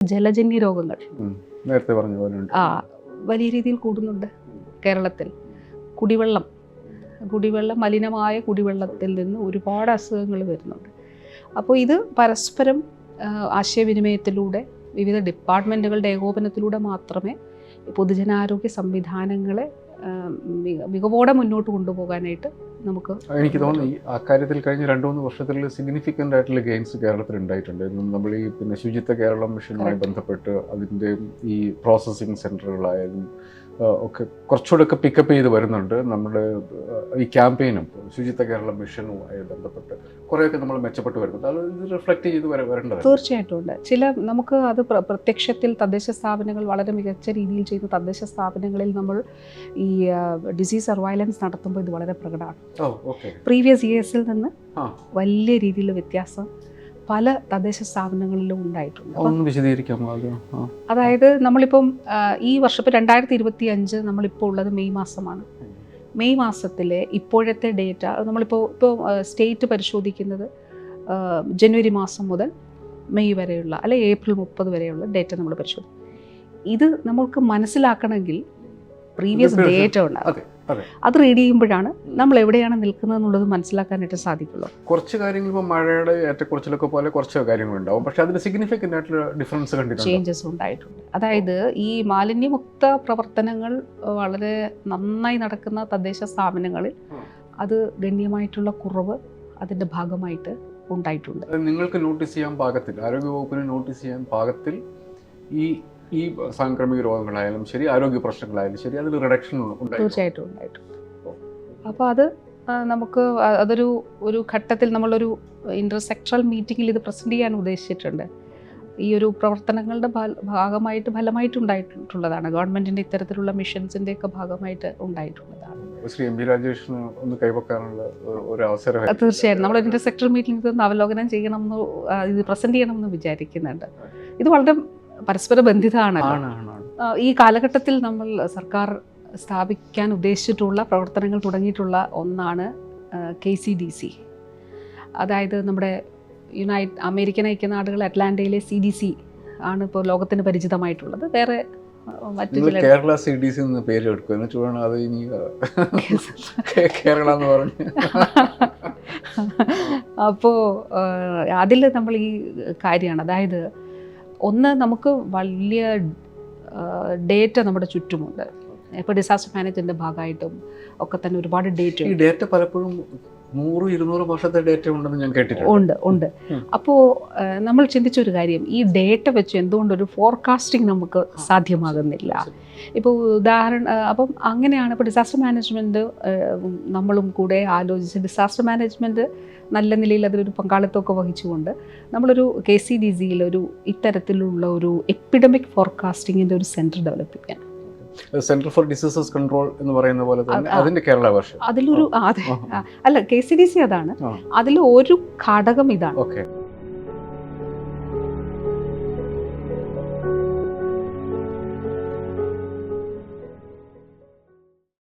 ജലജന്യ രോഗങ്ങൾ. നേരത്തെ പറഞ്ഞ പോലെ ആ വലിയ രീതിയിൽ കൂടുന്നുണ്ട് കേരളത്തിൽ. കുടിവെള്ളം കുടിവെള്ളം മലിനമായ കുടിവെള്ളത്തിൽ നിന്ന് ഒരുപാട് അസുഖങ്ങൾ വരുന്നുണ്ട്. അപ്പോൾ ഇത് പരസ്പരം ആശയവിനിമയത്തിലൂടെ വിവിധ ഡിപ്പാർട്ട്മെന്റുകളുടെ ഏകോപനത്തിലൂടെ മാത്രമേ പൊതുജനാരോഗ്യ സംവിധാനങ്ങളെ മികവോടെ മുന്നോട്ട് കൊണ്ടുപോകാനായിട്ട് നമുക്ക് എനിക്ക് തോന്നുന്നു ഈ അക്കാര്യത്തിൽ കഴിഞ്ഞ രണ്ടു മൂന്ന് വർഷത്തിൽ സിഗ്നിഫിക്കന്റ് ആയിട്ടുള്ള ഗെയിൻസ് കേരളത്തിൽ ഉണ്ടായിട്ടുണ്ട്. നമ്മൾ ഈ പിന്നെ ശുചിത്വ കേരളം മിഷനുമായി ബന്ധപ്പെട്ട് അതിന്റെ ഈ പ്രോസസ്സിങ് സെന്ററുകളായാലും ഒക്കെ കുറച്ചുകൂടെ ഒക്കെ പിക്കപ്പ് ചെയ്ത് വരുന്നുണ്ട്. നമ്മുടെ ഈ ക്യാമ്പയിനും ശുചിത്വ കേരള മിഷനുമായി ബന്ധപ്പെട്ട് കുറേയൊക്കെ നമ്മൾ മെച്ചപ്പെട്ട് വരുന്നുണ്ട്. അത് റിഫ്ലക്റ്റ് ചെയ്ത് വര വരേണ്ടത് തീർച്ചയായിട്ടും ഉണ്ട്. ചില നമുക്ക് അത് പ്രത്യക്ഷത്തിൽ തദ്ദേശ സ്ഥാപനങ്ങൾ വളരെ മികച്ച രീതിയിൽ ചെയ്യുന്ന തദ്ദേശ സ്ഥാപനങ്ങളിൽ നമ്മൾ ഈ ഡിസീസ് സർവൈലൻസ് നടത്തുമ്പോൾ ഇത് വളരെ പ്രകടമാണ്. പ്രീവിയസ് ഇയേഴ്സിൽ നിന്ന് വലിയ രീതിയിലുള്ള വ്യത്യാസം പല തദ്ദേശ സ്ഥാപനങ്ങളിലും ഉണ്ടായിട്ടുണ്ട്. വിശദീകരിക്കാമോ അതായത് നമ്മളിപ്പം ഈ വർഷം ഇപ്പം രണ്ടായിരത്തി ഇരുപത്തി അഞ്ച് നമ്മളിപ്പോൾ ഉള്ളത് മെയ് മാസമാണ്. മെയ് മാസത്തിലെ ഇപ്പോഴത്തെ ഡേറ്റ നമ്മളിപ്പോൾ ഇപ്പോൾ സ്റ്റേറ്റ് പരിശോധിക്കുന്നത് ജനുവരി മാസം മുതൽ മെയ് വരെയുള്ള അല്ലെ ഏപ്രിൽ മുപ്പത് വരെയുള്ള ഡേറ്റ നമ്മൾ പരിശോധിക്കും. ഇത് നമ്മൾക്ക് മനസ്സിലാക്കണമെങ്കിൽ പ്രീവിയസ് ഡേറ്റ ഉണ്ടാകും അതെ. റീഡ് ചെയ്യുമ്പോഴാണ് നമ്മൾ എവിടെയാണ് നിൽക്കുന്നത് എന്നുള്ളത് മനസ്സിലാക്കാനായിട്ട് സാധിക്കുള്ളൂ. കുറച്ച് കാര്യങ്ങൾ ഇപ്പോൾ മഴയുടെ ഏറ്റക്കുറച്ചിലൊക്കെ പോലെ കുറച്ച് കാര്യങ്ങളുണ്ടാവും. പക്ഷേ അതിന് സിഗ്നിഫിക്കന്റ് ആയിട്ടുള്ള ഡിഫറൻസ് കണ്ടിട്ടുണ്ട്? ചേഞ്ചസ് ഉണ്ടായിട്ടുണ്ട്. അതായത് ഈ മാലിന്യമുക്ത പ്രവർത്തനങ്ങൾ വളരെ നന്നായി നടക്കുന്ന തദ്ദേശ സ്ഥാപനങ്ങളിൽ അത് ഗണ്യമായിട്ടുള്ള കുറവ് അതിന്റെ ഭാഗമായിട്ട് ഉണ്ടായിട്ടുണ്ട്. നിങ്ങൾക്ക് നോട്ടീസ് ചെയ്യാൻ പാകത്തിൽ ആരോഗ്യവകുപ്പിന് നോട്ടീസ് ചെയ്യാൻ പാകത്തിൽ ഈ ഈ സാംക്രമിക രോഗങ്ങളായാലും ശരി ആരോഗ്യ പ്രശ്നങ്ങളായാലും ശരി അതിൽ റിഡക്ഷൻ തീർച്ചയായിട്ടും ഉണ്ടായിട്ടുണ്ട് അപ്പോൾ അത് നമുക്ക് അതൊരു ഒരു ഘട്ടത്തിൽ നമ്മളൊരു ഇന്റർസെക്ടറൽ മീറ്റിങ്ങിൽ ഇത് പ്രസന്റ് ചെയ്യാൻ ഉദ്ദേശിച്ചിട്ടുണ്ട്. ഈ ഒരു പ്രവർത്തനങ്ങളുടെ ഭാഗമായിട്ട് ഫലമായിട്ട് ഉണ്ടായിട്ടുള്ളതാണ്. ഗവൺമെന്റിന്റെ ഇത്തരത്തിലുള്ള മിഷൻസിന്റെ ഒക്കെ ഭാഗമായിട്ട് ഉണ്ടായിട്ടുള്ളതാണ്. ശ്രീ എം പി രാജേഷിന് ഒന്ന് കൈവക്കാനുള്ള ഒരു- അവസരം തീർച്ചയായും നമ്മൾ ഇന്റർസെക്ടർ സെക്ടർ മീറ്റിംഗ് അവലോകനം ചെയ്യണമെന്ന് എന്ന് ഇത് പ്രസന്റ് ചെയ്യണമെന്ന് വിചാരിക്കുന്നുണ്ട്. ഇത് വളരെ പരസ്പര ബന്ധിതമാണ് ഈ കാലഘട്ടത്തിൽ നമ്മൾ സർക്കാർ സ്ഥാപിക്കാൻ ഉദ്ദേശിച്ചിട്ടുള്ള പ്രവർത്തനങ്ങൾ തുടങ്ങിയിട്ടുള്ള ഒന്നാണ് കെ സി ഡി സി. അതായത് നമ്മുടെ യുണൈറ്റ് അമേരിക്കൻ ഐക്യനാടുകൾ അറ്റ്ലാന്റയിലെ സി ഡി സി ആണ് ഇപ്പോൾ ലോകത്തിന് പരിചിതമായിട്ടുള്ളത്. വേറെ കേരള സി ഡി സി എന്ന് പേര് എടുക്കും എന്നിട്ട് വേണം അത് ഇനി കേ- കേരള എന്ന് പറഞ്ഞ്. അപ്പോൾ അതിൽ നമ്മൾ ഈ കാര്യമാണ്. അതായത് ഒന്ന് നമുക്ക് വലിയ ഡേറ്റ നമ്മുടെ ചുറ്റുമുണ്ട്. ഇപ്പോൾ ഡിസാസ്റ്റർ മാനേജ്മെന്റിന്റെ ഭാഗമായിട്ടും ഒക്കെ തന്നെ ഒരുപാട് ഡേറ്റ് ഈ ഡേറ്റ പലപ്പോഴും നൂറ് ഇരുന്നൂറ് വർഷത്തെ ഡേറ്റ ഉണ്ടെന്ന് ഞാൻ കേട്ടിട്ടുണ്ട്. ഉണ്ട് ഉണ്ട്. അപ്പോ അപ്പോൾ നമ്മൾ ചിന്തിച്ചൊരു കാര്യം ഈ ഡേറ്റ വെച്ച് എന്തുകൊണ്ടൊരു ഫോർകാസ്റ്റിംഗ് നമുക്ക് സാധ്യമാകുന്നില്ല? ഇപ്പോൾ ഉദാഹരണം അപ്പം അങ്ങനെയാണ് ഇപ്പോൾ ഡിസാസ്റ്റർ മാനേജ്മെന്റ് നമ്മളും കൂടെ ആലോചിച്ച് ഡിസാസ്റ്റർ മാനേജ്മെന്റ് നല്ല നിലയിൽ അതിലൊരു പങ്കാളിത്തമൊക്കെ വഹിച്ചുകൊണ്ട് നമ്മളൊരു കെ സി ഡി സിയിൽ ഒരു ഇത്തരത്തിലുള്ള ഒരു എപ്പിഡമിക് ഫോർകാസ്റ്റിങ്ങിന്റെ ഒരു സെന്റർ ഡെവലപ്പ് ചെയ്യാൻ. സെന്റർ ഫോർ ഡിസീസസ് കൺട്രോൾ എന്ന് പറയുന്ന പോലെ തന്നെ. അതിന്റെ കേരള വേർഷൻ അതിലൊരു അതെ. അല്ല കെ സി ഡി സി അതാണ്. അതിൽ ഒരു ഘടകം ഇതാണ്. ഓക്കെ.